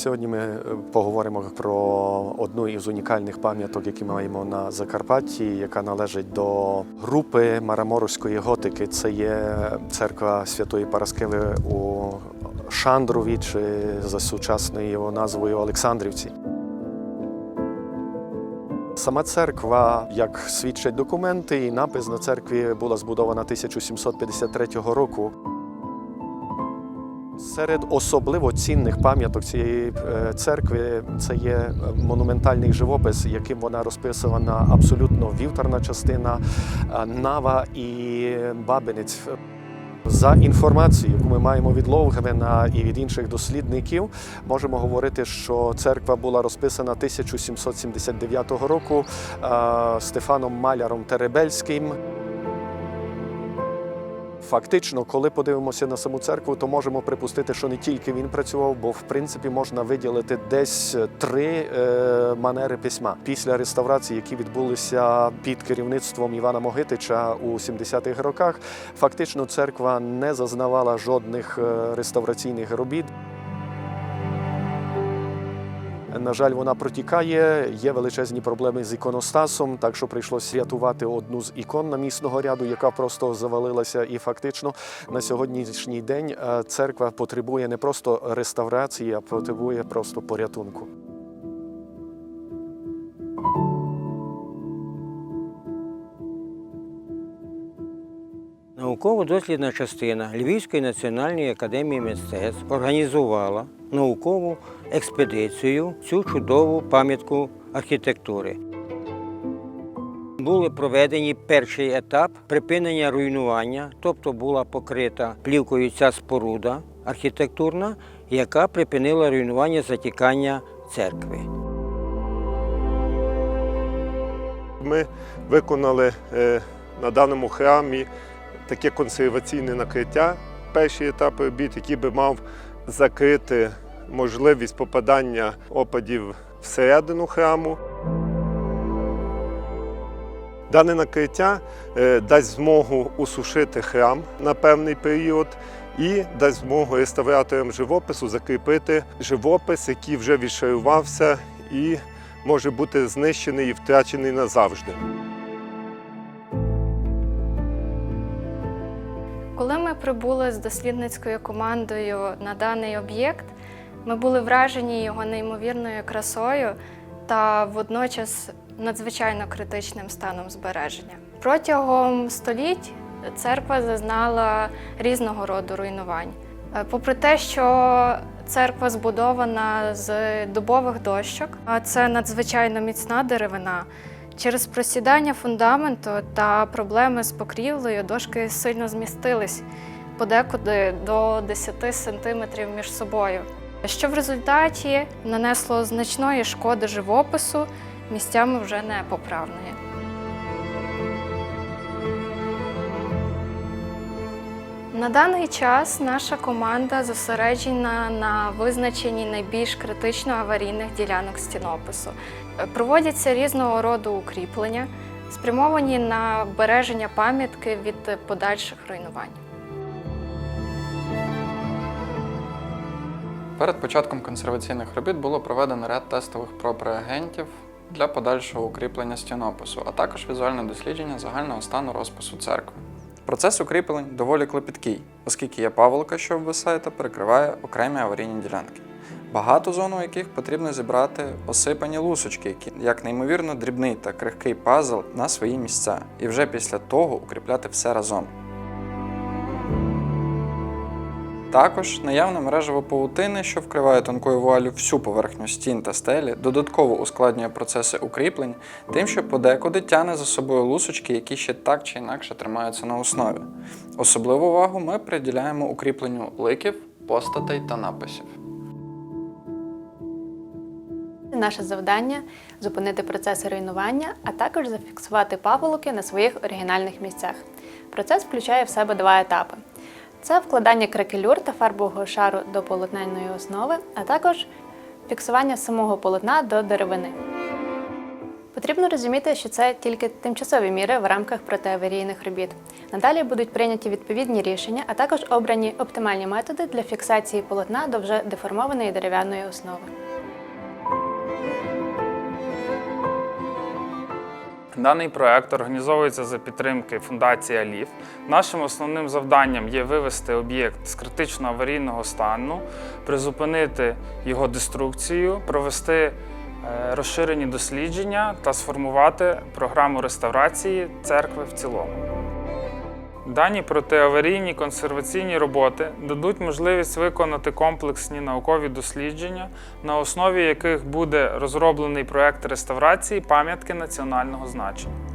Сьогодні ми е, поговоримо про одну із унікальних пам'яток, які маємо на Закарпатті, яка належить до групи Мараморської готики. Це є церква Святої Параскеви у Шандрові, чи за сучасною його назвою Олександрівці. Сама церква, як свідчать документи, і напис на церкві була збудована 1753 року. Серед особливо цінних пам'яток цієї е, церкви це є е, монументальний живопис, яким вона розписана абсолютно вівтарна частина, е, нава і бабинець. За інформацією, яку ми маємо від Ловгвена і від інших дослідників, можемо говорити, що церква була розписана 1779 року Стефаном Маляром Теребельським. Фактично, коли подивимося на саму церкву, то можемо припустити, що не тільки він працював, бо в принципі можна виділити десь три е, манери письма після реставрації, які відбулися під керівництвом Івана Могитича у 70-х роках. Фактично, церква не зазнавала жодних е, реставраційних робіт. На жаль, вона протікає. Є величезні проблеми з іконостасом, так що прийшлося рятувати одну з ікон намісного ряду, яка просто завалилася. І фактично на сьогоднішній день е, церква потребує не просто реставрації, а потребує просто порятунку. Науково-дослідна частина Львівської національної академії мистецтв організувала наукову експедицію цю чудову пам'ятку архітектури. Були проведені перший етап припинення руйнування, тобто була покрита плівкою ця споруда архітектурна, яка припинила руйнування затікання церкви. Ми виконали е, на даному храмі таке консерваційне накриття, перший етап робіт, який би мав закрити можливість попадання опадів всередину храму. Дане накриття е, дасть змогу усушити храм на певний період і дасть змогу реставраторам живопису закріпити живопис, який вже відшарувався і може бути знищений і втрачений назавжди. Прибули з дослідницькою командою на даний об'єкт, ми були вражені його неймовірною красою та водночас надзвичайно критичним станом збереження. Протягом століть церква зазнала різного роду руйнувань. Е, Попри те, що церква збудована з дубових дощок, а це надзвичайно міцна деревина. Через просідання фундаменту та проблеми з покрівлею дошки сильно змістились подекуди до 10 сантиметрів між собою, що в результаті нанесло значної шкоди живопису, місцями вже непоправної. На даний час наша команда зосереджена на визначенні найбільш критично аварійних ділянок стінопису. Е, Проводяться різного роду укріплення, спрямовані на береження пам'ятки від подальших руйнувань. Перед початком консерваційних робіт було проведено ряд тестових проб реагентів для подальшого укріплення стінопису, а також візуальне дослідження загального стану розпису церкви. Процес укріплень доволі клопіткий, оскільки є паволока, що обвисає та перекриває окремі аварійні ділянки. Багато зон, у яких потрібно зібрати осипані лусочки, які як неймовірно дрібний та крихкий пазл на свої місця, і вже після того укріпляти все разом. Також наявна мережева павутини, що вкриває тонкою вуалю всю поверхню стін та стелі, додатково ускладнює процеси укріплень, тим, що подекуди тягне за собою лусочки, які ще так чи інакше тримаються на основі. Особливу увагу ми приділяємо укріпленню ликів, постатей та написів. Наше завдання зупинити процеси руйнування, а також зафіксувати паволоки на своїх оригінальних місцях. Процес включає в себе два етапи: це вкладання кракелюр та фарбового шару до полотненої основи, а також фіксування самого полотна до деревини. Потрібно розуміти, що це тільки тимчасові міри в рамках протиаварійних робіт. Надалі будуть прийняті відповідні рішення, а також обрані оптимальні методи для фіксації полотна до вже деформованої дерев'яної основи. Даний проект організовується за підтримки фундації АЛІФ. Нашим основним завданням є вивести об'єкт з критично аварійного стану, призупинити його деструкцію, провести е, розширені дослідження та сформувати програму реставрації церкви в цілому. Дані протиаварійні консерваційні роботи дадуть можливість виконати комплексні наукові дослідження, на основі яких буде розроблений проект реставрації пам'ятки національного значення.